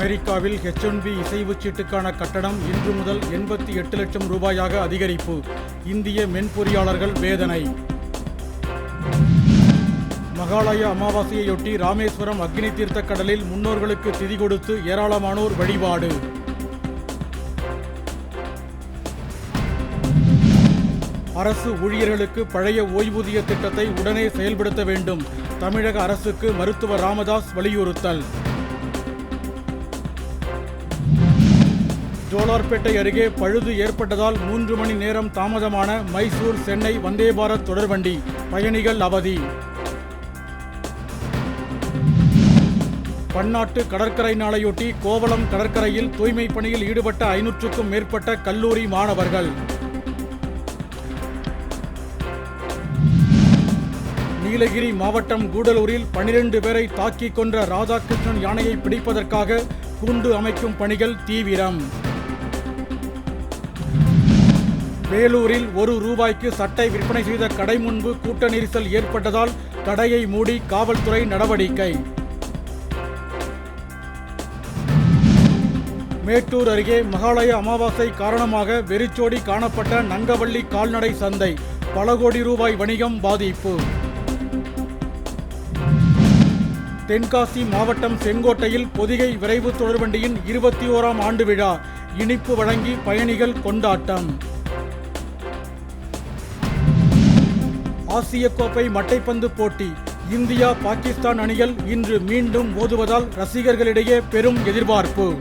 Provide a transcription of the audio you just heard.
அமெரிக்காவில் H one B இசைவு சீட்டுக்கான கட்டணம் இன்று முதல் எண்பத்தி எட்டு லட்சம் ரூபாயாக அதிகரிப்பு. இந்திய மென்பொறியாளர்கள் வேதனை. மகாலய அமாவாசையொட்டி ராமேஸ்வரம் அக்னி தீர்த்த கடலில் முன்னோர்களுக்கு திதி கொடுத்து ஏராளமானோர் வழிபாடு. அரசு ஊழியர்களுக்கு பழைய ஓய்வூதிய திட்டத்தை உடனே செயல்படுத்த வேண்டும். தமிழக அரசுக்கு மருத்துவர் ராமதாஸ் வலியுறுத்தல். ஜோலார்பேட்டை அருகே பழுது ஏற்பட்டதால் மூன்று மணி நேரம் தாமதமான மைசூர் சென்னை வந்தே பாரத் தொடர்வண்டி பயணிகள் அவதி. பன்னாட்டு கடற்கரை நாளையொட்டி கோவளம் கடற்கரையில் தூய்மை பணியில் ஈடுபட்ட ஐநூற்றுக்கும் மேற்பட்ட கல்லூரி மாணவர்கள். நீலகிரி மாவட்டம் கூடலூரில் பனிரெண்டு பேரை தாக்கிக் கொன்ற ராதாகிருஷ்ணன் யானையை பிடிப்பதற்காக கூண்டு அமைக்கும் பணிகள் தீவிரம். வேலூரில் ஒரு ரூபாய்க்கு சட்டை விற்பனை செய்த கடை முன்பு கூட்ட நெரிசல் ஏற்பட்டதால் கடையை மூடி காவல்துறை நடவடிக்கை. மேட்டூர் அருகே மகாலய அமாவாசை காரணமாக வெறிச்சோடி காணப்பட்ட நங்கவள்ளி கால்நடை சந்தை. பல கோடி ரூபாய் வணிகம் பாதிப்பு. தென்காசி மாவட்டம் செங்கோட்டையில் பொதிகை விரைவு தொடர்வண்டியின் இருபத்தி ஓராம் ஆண்டு விழா. இனிப்பு வழங்கி பயணிகள் கொண்டாட்டம். ஆசிய கோப்பை மட்டைப்பந்து போட்டி. இந்தியா பாகிஸ்தான் அணிகள் இன்று மீண்டும் மோதுவதால் ரசிகர்களிடையே பெரும் எதிர்பார்ப்பு.